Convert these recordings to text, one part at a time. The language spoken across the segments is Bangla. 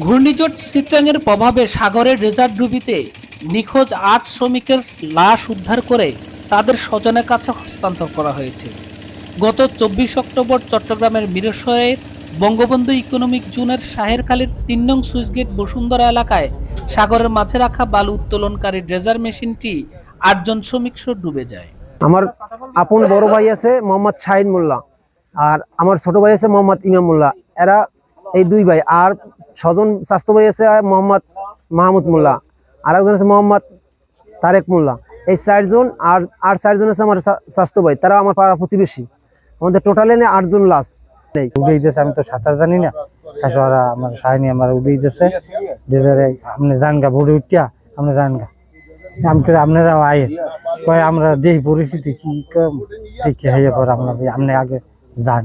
ঘূর্ণিঝড় সিট্রাংয়ের প্রভাবে সাগরের রেজার্ট ডুবিতে নিখোঁজ আট শ্রমিকের লাশ উদ্ধার করে তাদের স্বজনের কাছে হস্তান্তর করা হয়েছে। গত চব্বিশ অক্টোবর চট্টগ্রামের মিরেশ্বরের বঙ্গবন্ধু ইকোনমিক জোনের শাহেরখালীর তিন নং সুইচগেট বসুন্ধরা এলাকায় সাগরের মাঝে রাখা বালু উত্তোলনকারী ড্রেজার মেশিনটি আটজন শ্রমিক সহ ডুবে যায়। আমার আপন বড় ভাই আছে মোহাম্মদ শাহিন মোল্লা আর আমার ছোট ভাই আছে মোহাম্মদ ইমাম মোল্লা। এরা এই দুই ভাই। আর স্বজন স্বাস্থ্য ভাই আছে মোহাম্মদ মাহমুদ মোল্লা। আর একজন আছে মোহাম্মদ তারেক মোল্লা। এই চারজন আর আর চারজন আছে আমার স্বা- স্বাস্থ্য ভাই তারা আমার পাড়া প্রতিবেশী। আমাদের টোটালে নেই আটজন লাশ। নেই উঠে দিতেছে আমি তো সাঁতার জানি না। আসলে আমার সাহানি আমার উঠে দিতেছে ডেজারে আপনি জান গা ভোরে উঠিয়া আপনি জান গা তো আপনারা আয়ে। কয়, আমরা দেখি পরিস্থিতি কি দেখি হয়ে পর আমরা আপনি আগে যান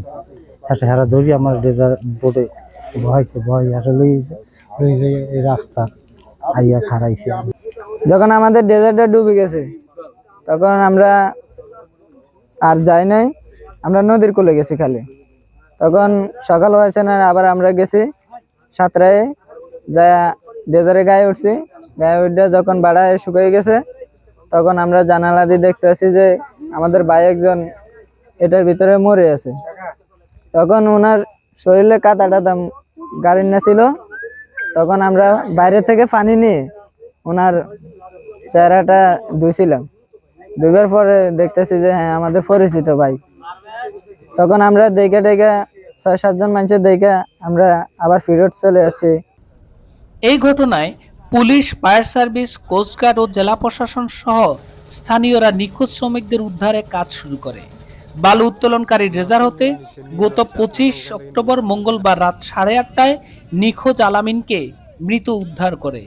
আসলে হেরা ধরি আমার ডেজার বোটে ভয়ছে ভয়। আসলে রাস্তা আইয়া খারাইছে যখন আমাদের ডেজার্টটা ডুবে গেছে, তখন আমরা আর যাই নাই, আমরা নদীর কোলে গেছি খালি। তখন সকাল হয়েছে না, আবার আমরা গেছি সাঁতরায় যা ডেজারে গায়ে উঠছি। গায়ে উঠে যখন বাড়ায় শুকিয়ে গেছে, তখন আমরা জানালা দিয়ে দেখতে পাচ্ছি যে আমাদের ভাই একজন এটার ভিতরে মরে আছে। তখন ওনার শরীরে কাটা টাটা গাড়ির না ছিল। তখন আমরা বাইরে থেকে পানি নিয়ে ওনার চেহারাটা ধুইছিলাম। ধুইবার পরে দেখতেছি যে হ্যাঁ আমাদের পরিচিত ভাই। তখন আমরা দেখে দেখে ছয় সাতজন মানুষের দেখে আমরা আবার ফিরত চলে আসছি। এই ঘটনায় police, fire service, coast guard ও জেলা প্রশাসন সহ স্থানীয়রা নিখোঁজ শ্রমিকদের উদ্ধারে কাজ শুরু করে। বালু উত্তোলনকারী ড্রেজার হতে গত পঁচিশ অক্টোবর মঙ্গলবার রাত সাড়ে আটটায় নিখোঁজ আলামিনকে মৃত উদ্ধার করে।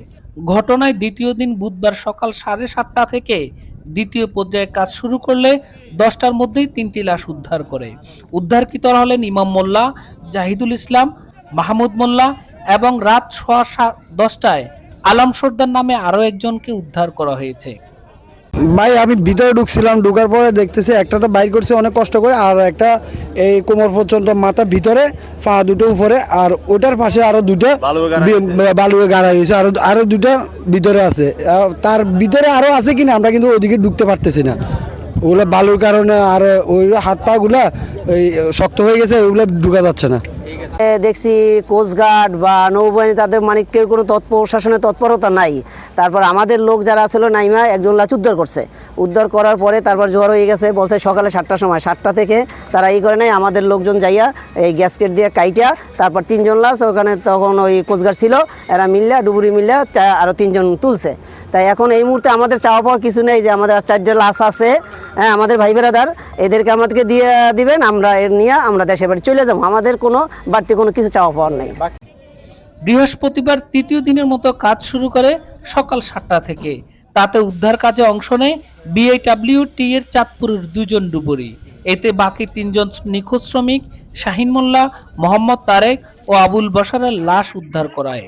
ঘটনায় দ্বিতীয় দিন বুধবার সকাল সাড়ে সাতটা থেকে দ্বিতীয় পর্যায়ে কাজ শুরু করলে দশটার মধ্যেই তিনটি লাশ উদ্ধার করে। উদ্ধারকৃতরা হলেন ইমাম মোল্লা, জাহিদুল ইসলাম, মাহমুদ মোল্লা এবং রাত সোয়া দশটায় আলম সর্দার নামে আরও একজনকে উদ্ধার করা হয়েছে। ভাই আমি ভিতরে ঢুকছিলাম ঢুকার পরে দেখতেছি একটা তো বাইর করছে অনেক কষ্ট করে আর একটা এই কোমর পর্যন্ত মাথা ভিতরে পা দুটো উপরে আর ওটার পাশে আরও দুটো বালুয়ে গাড়া গেছে আরও আরও দুটো ভিতরে আছে। তার ভিতরে আরও আছে কিনা আমরা কিন্তু ওদিকে ঢুকতে পারতেছি না। ওগুলো বালুর কারণে আর ওই হাত পা গুলা ওই শক্ত হয়ে গেছে ওগুলো ঢুকা যাচ্ছে না। দেখছি কোস্টগার্ড বা নৌবাহিনী, তাদের মানে কেউ কোনো তৎপর তৎপরতা নাই। তারপর আমাদের লোক যারা ছিল, নাইমা একজন লাচ উদ্ধার করছে। উদ্ধার করার পরে তারপর জ্বর হয়ে গেছে, বলছে সকালে সাতটার সময়, সাতটা থেকে তারা এই করে নাই, আমাদের লোকজন যাইয়া এই গ্যাসকেট দিয়ে কাইটা, তারপর তিনজন লাশ, ওখানে তখন ওই কোস্টগার্ড ছিল, এরা মিললে, ডুবুরি মিললে চা- আরও তিনজন তুলছে। তাই এখন এই মুহূর্তে আমাদের চাওয়া পাওয়ার কিছু নেই যে আমাদের চারটে লাশ আছে। হ্যাঁ আমাদের ভাই বেরাদার, এদেরকে আমাদেরকে দিয়ে দিবেন, আমরা এর নিয়ে আমরা দেশের বাড়ি চলে যাব। আমাদের কোনো বাড়তি কোনো কিছু চাওয়া পাওয়ার নেই। বৃহস্পতিবার তৃতীয় দিনের মতো কাজ শুরু করে সকাল সাতটা থেকে। তাতে উদ্ধার কাজে অংশ নেয় বিআইডব্লিউটি এর চাঁদপুরের দুজন ডুবুরি। এতে বাকি তিনজন নিখোঁজ শ্রমিক শাহিন মোল্লা, মোহাম্মদ তারেক ও আবুল বসারের লাশ উদ্ধার করায়।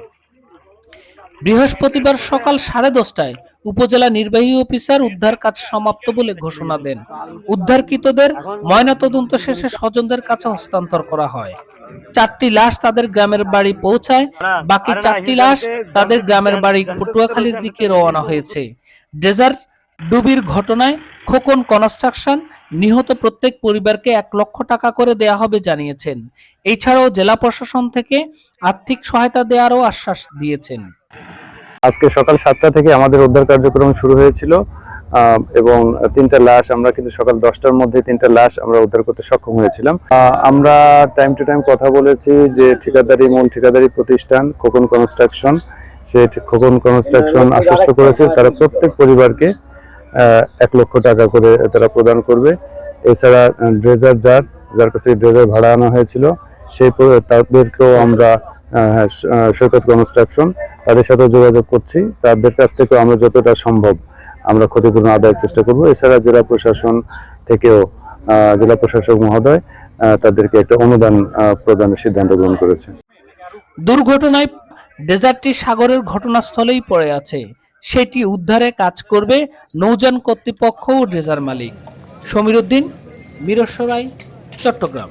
বৃহস্পতিবার সকাল সাড়ে দশটায় উপজেলা নির্বাহী অফিসার উদ্ধার কাজ সমাপ্ত বলে ঘোষণা দেন। উদ্ধারকৃতদের ময়নাতদন্ত শেষে স্বজনদের কাছে হস্তান্তর করা হয়। চারটি লাশ তাদের গ্রামের বাড়ি পৌঁছায়, বাকি চারটি লাশ তাদের গ্রামের বাড়ি পটুয়াখালীর দিকে রওনা হয়েছে। ডেজার্ট ডুবির ঘটনায় খোকন কনস্ট্রাকশন, নিহত প্রত্যেক পরিবারকে এক লক্ষ টাকা করে দেয়া হবে জানিয়েছেন। এছাড়াও জেলা প্রশাসন থেকে আর্থিক সহায়তা দেওয়ারও আশ্বাস দিয়েছেন। আজকে সকাল সাতটা থেকে আমাদের উদ্ধার কার্যক্রম শুরু হয়েছিল এবং তিনটা লাশ আমরা কিন্তু সকাল দশটার মধ্যে তিনটা লাশ আমরা উদ্ধার করতে সক্ষম হয়েছিলাম। আমরা টাইম টু টাইম কথা বলেছি যে ঠিকাদারি মূল ঠিকাদারি প্রতিষ্ঠান খোকন কনস্ট্রাকশন, সে খোকন কনস্ট্রাকশন আশ্বস্ত করেছে। তারা প্রত্যেক পরিবারকে এক লক্ষ টাকা করে তারা প্রদান করবে। এছাড়া ড্রেজার যার যার কাছ ড্রেজার ভাড়া আনা হয়েছিল, সেই তাদেরকেও আমরা সৈকত কনস্ট্রাকশন, তাদের সাথে যোগাযোগ করছি। তাদের কাছ থেকেও আমরা যতটা সম্ভব আমরা ক্ষতিপূরণ আদায়ের চেষ্টা করব। এছাড়া জেলা প্রশাসন থেকেও জেলা প্রশাসক মহোদয় তাদেরকে একটা অনুদান প্রদানের সিদ্ধান্ত গ্রহণ করেছে। দুর্ঘটনায় ডেজার্টটি সাগরের ঘটনাস্থলেই পড়ে আছে। সেটি উদ্ধারে কাজ করবে নৌযান কর্তৃপক্ষ ও ড্রেজার মালিক। সমীর উদ্দিন মিরসরাই চট্টগ্রাম।